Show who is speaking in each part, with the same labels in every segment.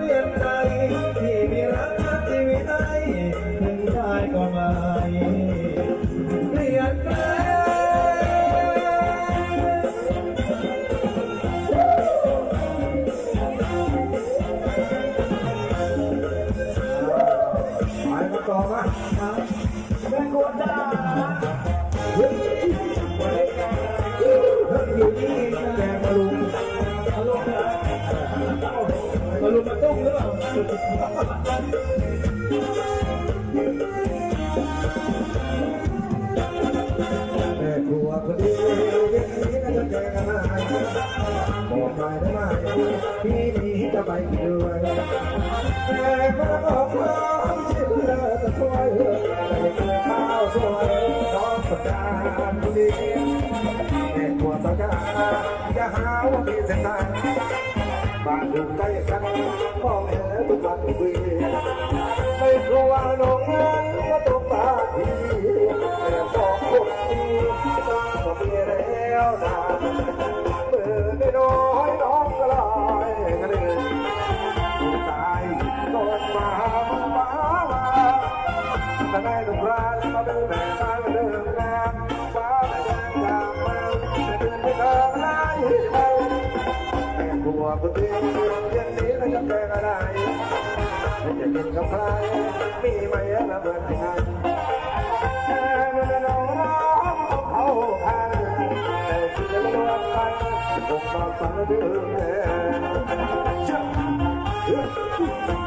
Speaker 1: Yeah. มาลุ้มาต้องหรือเปล่าแม่ครัวพี่ย็นนี้น่จะเกับอกไปได้ไหมพี่นี้จะไปด้วยแม่ก็ขอ ดูใกล้กันมองเห็นทุกวันวีไม่กลัวหรอกนะ เย็นนี้เราจะแปลงอะไไม่จะกินกับใครมีไหมละเมิดงานแต่มันจะน้องน้องขอเขานแต่ที่จรวมกันบุกมาฝัน
Speaker 2: เดือ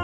Speaker 2: ด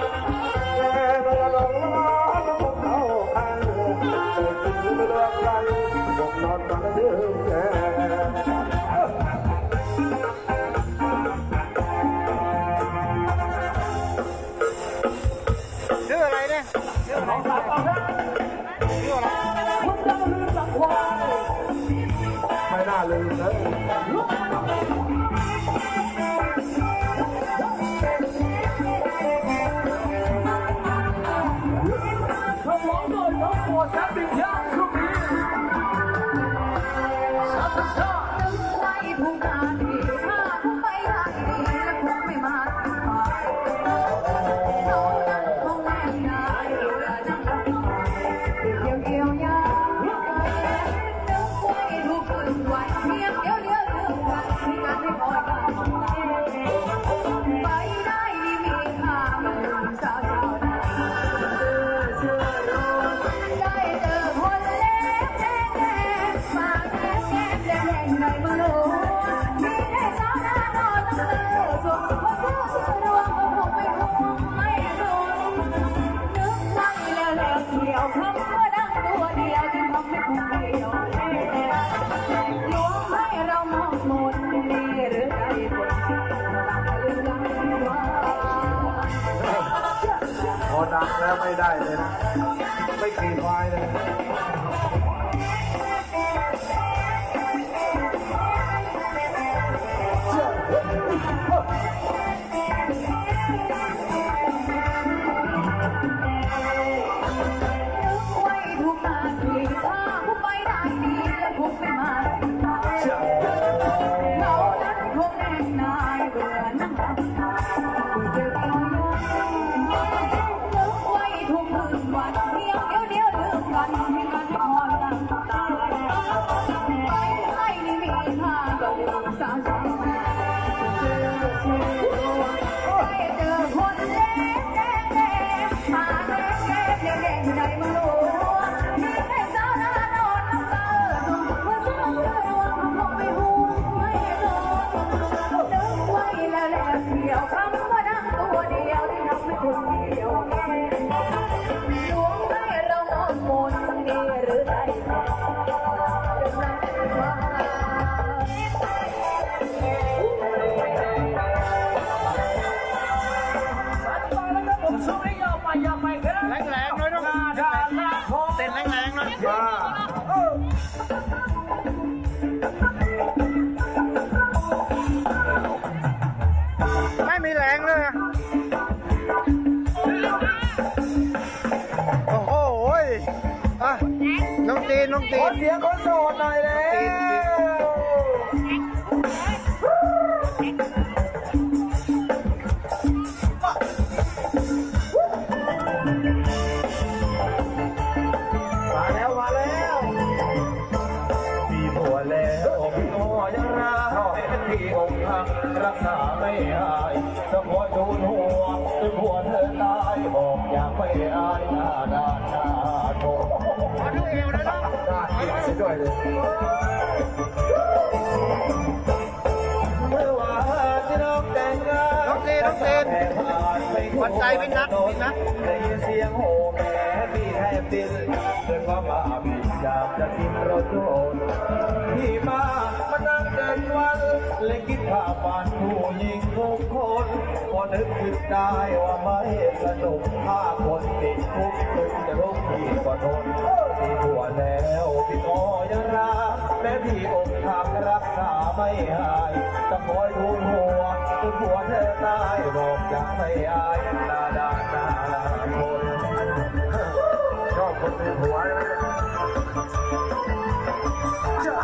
Speaker 2: ไม่
Speaker 1: น่าลืมเลย
Speaker 3: ร้องโดยน้องโปรดแซบดิ้งยากทุก ไม่ได้เลยนะ
Speaker 1: ไม่เคยควายเลย
Speaker 3: 啥啥 งเลยโอ้โหอะน้องตีนน้อง
Speaker 2: ตี
Speaker 1: นเสียงคนโสดหน่อยเล
Speaker 4: ย บอ กอยากไม่อายหน้าด้านหน้าโท
Speaker 2: มาดูเอวนน้อง
Speaker 1: ได้กินเสียด้วยเลย
Speaker 4: เมื่อวานที่น้องแต่งงาน
Speaker 2: น้องตีนน้องตีนขวัญใจพี่นัทพี่นัท
Speaker 4: ได้ยินเสียงโห่แม่พี่แทบดิ้นด้วยความบาปอยากจะกินรถโดนพี่มามานั่งเดินวันเลยคิดภาพฝันผู้หญิงทุกคนพอนึกขึ้นได้ว่าไม่สนุกถ้าคนติดคุกถึงจะลุกพี่ก็ทนพี่ผัวแล้วพี่ก็ยังรักแม้พี่อกหักรักษาไม่หายจะคอยทูลหัว ผัวเธอตายบอกอยากไม่อายหน้าดานหน้าคน
Speaker 1: ชอบคนมีผัวนะจ้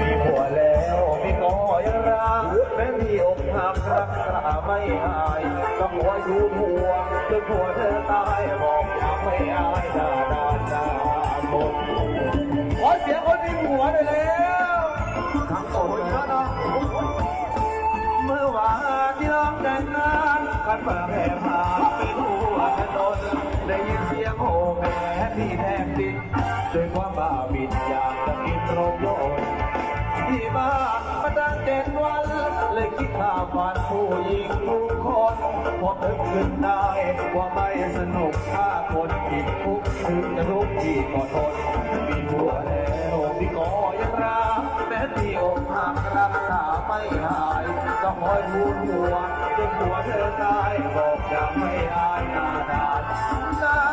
Speaker 4: มีผัวแล้วพี่ก็ยังรักแม้พี่อกหักรักษาไม่หายก็คอยทูลหัวจนผัวเธอตายบอกอยากไม่อายหน้าดานหน้าคน
Speaker 1: สียงคนมีผัวหน่อยแล้วทั้งโสดแล้วเน
Speaker 4: เมื่อวานที่น้องแต่งงานกันเปิดแผ่พาไปทั่วถนนได้ยินเสียงโห่แม่ที่แทงดินด้วยความบ้าบินอยากจะกินรยโยนที่บ้านมาตั้งเจ็ดวัน เลยคิดข้ามวันผู้หญิงทุกคนพอเกิดขึ้นได้ว่าไม่สนุกถ้าคนผิดคุกถึงจะลุกที่ก็ทนมีผัวแล้ว พี่ก็ยังรักแม้ที่อกหักรักษาไม่หายต้องหอยทูนหัวจนหัวเธอตายบอกจะไม่อายนาดาน